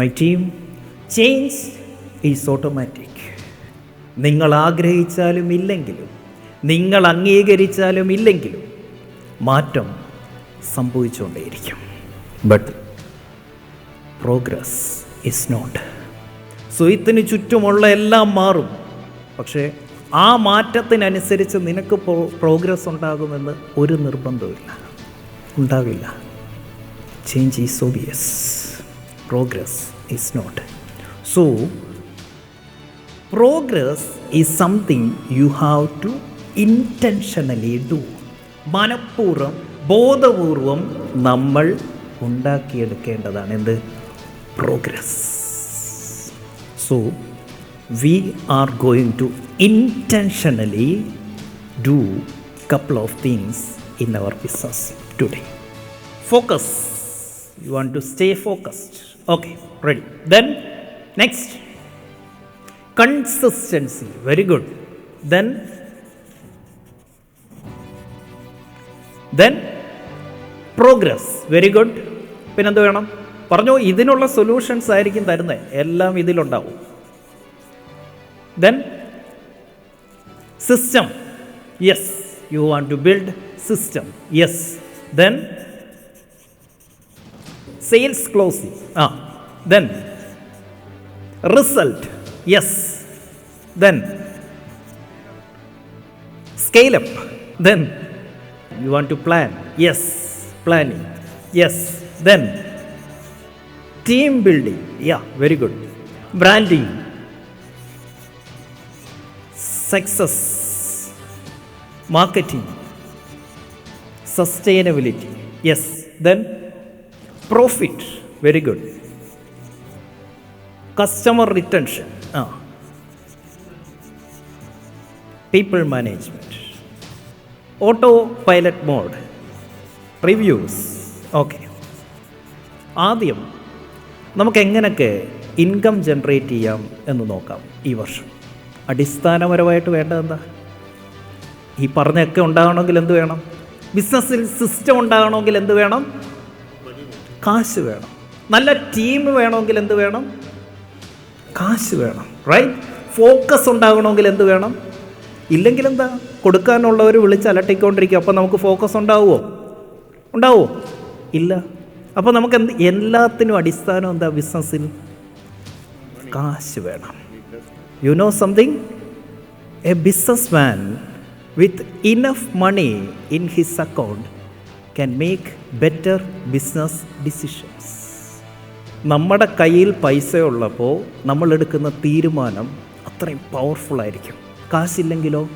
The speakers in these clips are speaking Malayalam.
My team change is automatic നിങ്ങൾ ആഗ്രഹിച്ചാലും ഇല്ലെങ്കിലും നിങ്ങൾ അംഗീകരിച്ചാലും ഇല്ലെങ്കിലും മാറ്റം സംഭവിച്ചുകൊണ്ടേയിരിക്കും. ബട്ട് പ്രോഗ്രസ് ഇസ് നോട്ട് സ്വയത്തിന് ചുറ്റുമുള്ള എല്ലാം മാറും. പക്ഷേ ആ മാറ്റത്തിനനുസരിച്ച് നിനക്ക് പ്രോഗ്രസ് ഉണ്ടാകുമെന്ന് ഒരു നിർബന്ധമില്ല ഉണ്ടാവില്ല. Change is obvious progress is not. So, progress is something you have to intentionally do മനഃപൂർവം ബോധപൂർവം നമ്മൾ ഉണ്ടാക്കിയെടുക്കേണ്ടതാണ് എന്ത്? Progress so we are going to intentionally do couple of things in our business today focus you want to stay focused okay ready then next consistency very good then then progress very good പിന്നെന്ത് വേണം? പറഞ്ഞു ഇതിനുള്ള സൊല്യൂഷൻസ് ആയിരിക്കും തരുന്നത് എല്ലാം ഇതിലുണ്ടാവും. Then system yes you want to build system yes then sales closing ah. Then result yes then scale up then you want to plan yes planning yes then team building yeah very good branding success marketing sustainability yes then profit very good customer retention ah people management autopilot mode reviews okay ആദ്യം നമുക്ക് എങ്ങനെയൊക്കെ ഇൻകം ജനറേറ്റ് ചെയ്യാം എന്ന് നോക്കാം ഈ വർഷം? അടിസ്ഥാനപരമായിട്ട് വേണ്ടത് എന്താ? ഈ പറഞ്ഞൊക്കെ ഉണ്ടാകണമെങ്കിൽ എന്ത് വേണം? ബിസിനസ്സിൽ സിസ്റ്റം ഉണ്ടാകണമെങ്കിൽ എന്ത് വേണം? കാശ് വേണം. നല്ല ടീം വേണമെങ്കിൽ എന്ത് വേണം? കാശ് വേണം റൈറ്റ് ഫോക്കസ് ഉണ്ടാകണമെങ്കിൽ എന്ത് വേണം? ഇല്ലെങ്കിൽ എന്താ? കൊടുക്കാനുള്ളവർ വിളിച്ച് അലട്ടിക്കൊണ്ടിരിക്കും. അപ്പോൾ നമുക്ക് ഫോക്കസ് ഉണ്ടാവുമോ ഉണ്ടാവുമോ ഇല്ല. അപ്പോൾ നമുക്ക് എന്ത്? എല്ലാത്തിനും അടിസ്ഥാനം എന്താ ബിസിനസ്സിൽ കാശ് വേണം. You know something a businessman with enough money in his account can make better business decisions നമ്മുടെ കയ്യിൽ പൈസ ഉള്ളപ്പോൾ നമ്മൾ എടുക്കുന്ന തീരുമാനം അത്രയും പവർഫുൾ ആയിരിക്കും. കാശില്ലെങ്കിലോ?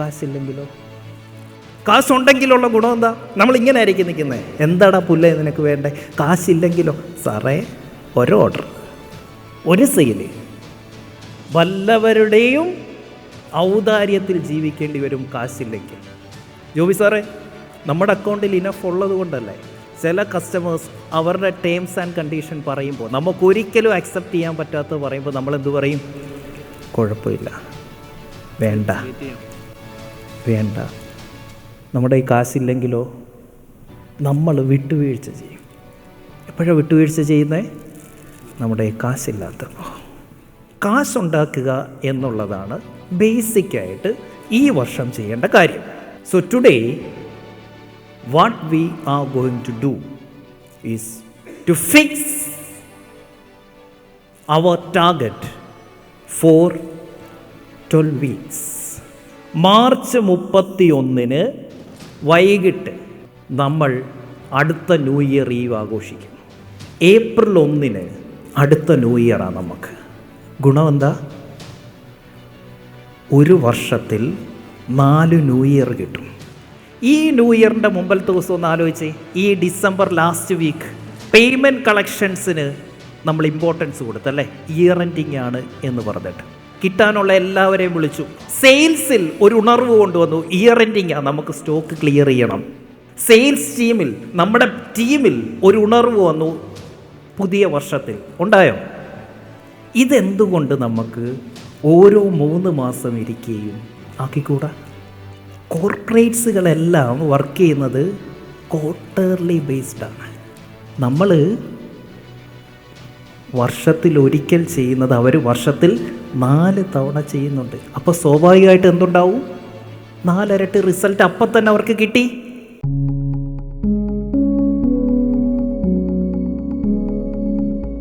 കാശില്ലെങ്കിലോ? കാശുണ്ടെങ്കിലുള്ള ഗുണം എന്താ? നമ്മൾ ഇങ്ങനെ ആയിരിക്കും നിൽക്കുന്നത് എന്താടാ പുല്ലേ നിനക്ക് വേണ്ടേ? കാശില്ലെങ്കിലോ? സാറേ ഒരു ഓർഡർ ഒരു സെയിൽ വല്ലവരുടെയും ഔദാര്യത്തിൽ ജീവിക്കേണ്ടി വരും കാശില്ലെങ്കിൽ. ജോബി സാറേ നമ്മുടെ അക്കൗണ്ടിൽ ഇനഫ് ഉള്ളത് കൊണ്ടല്ലേ ചില കസ്റ്റമേഴ്സ് അവരുടെ ടേംസ് ആൻഡ് കണ്ടീഷൻ പറയുമ്പോൾ നമുക്ക് ഒരിക്കലും അക്സെപ്റ്റ് ചെയ്യാൻ പറ്റാത്ത പറയുമ്പോൾ നമ്മൾ എന്ത് പറയും? കുഴപ്പമില്ല. വേണ്ട. വേണ്ട. നമ്മുടെ ഈ കാശില്ലെങ്കിലോ നമ്മൾ വിട്ടുവീഴ്ച ചെയ്യും. എപ്പോഴാണ് വിട്ടുവീഴ്ച ചെയ്യുന്നത് നമ്മുടെ ഈ കാശില്ലാത്തപ്പോൾ കാശുണ്ടാക്കുക എന്നുള്ളതാണ് ബേസിക്കായിട്ട് ഈ വർഷം ചെയ്യേണ്ട കാര്യം. So today what we are going to do is to fix our target for twelve weeks March മുപ്പത്തി ഒന്നിന് വൈകിട്ട് നമ്മൾ അടുത്ത ന്യൂ ഇയർ ഈവ് ആഘോഷിക്കും. ഏപ്രിൽ ഒന്നിന് അടുത്ത ന്യൂ ഇയറാണ് നമുക്ക്. ഗുണമെന്താ? ഒരു വർഷത്തിൽ നാല് ന്യൂ ഇയർ കിട്ടും. ഈ ന്യൂ ഇയറിന്റെ മുമ്പലത്തെ ദിവസം ഒന്ന് ആലോചിച്ച്. ഈ ഡിസംബർ ലാസ്റ്റ് വീക്ക് പേയ്മെന്റ് കളക്ഷൻസിന് നമ്മൾ ഇമ്പോർട്ടൻസ് കൊടുത്തല്ലേ ഇയർ എൻഡിങ് ആണ് എന്ന് പറഞ്ഞിട്ട്. കിട്ടാനുള്ള എല്ലാവരെയും വിളിച്ചു. സെയിൽസിൽ ഒരു ഉണർവ് കൊണ്ടുവന്നു. ഇയർ എൻഡിങ് ആണ് നമുക്ക് സ്റ്റോക്ക് ക്ലിയർ ചെയ്യണം. സെയിൽസ് ടീമിൽ നമ്മുടെ ടീമിൽ ഒരു ഉണർവ് വന്നു പുതിയ വർഷത്തിൽ. ഉണ്ടായോ? ഇതെന്തുകൊണ്ട് നമുക്ക് ഓരോ മൂന്ന് മാസം ഇരിക്കുകയും ആക്കിക്കൂടാ? കോർപ്പറേറ്റ്സുകളെല്ലാം വർക്ക് ചെയ്യുന്നത് ക്വാർട്ടർലി ബേസ്ഡാണ് നമ്മൾ വർഷത്തിൽ ഒരിക്കൽ ചെയ്യുന്നത് അവർ വർഷത്തിൽ നാല് തവണ ചെയ്യുന്നുണ്ട്. അപ്പോൾ സ്വാഭാവികമായിട്ട് എന്തുണ്ടാവും? നാലരട്ടി റിസൾട്ട് അപ്പം തന്നെ അവർക്ക് കിട്ടി.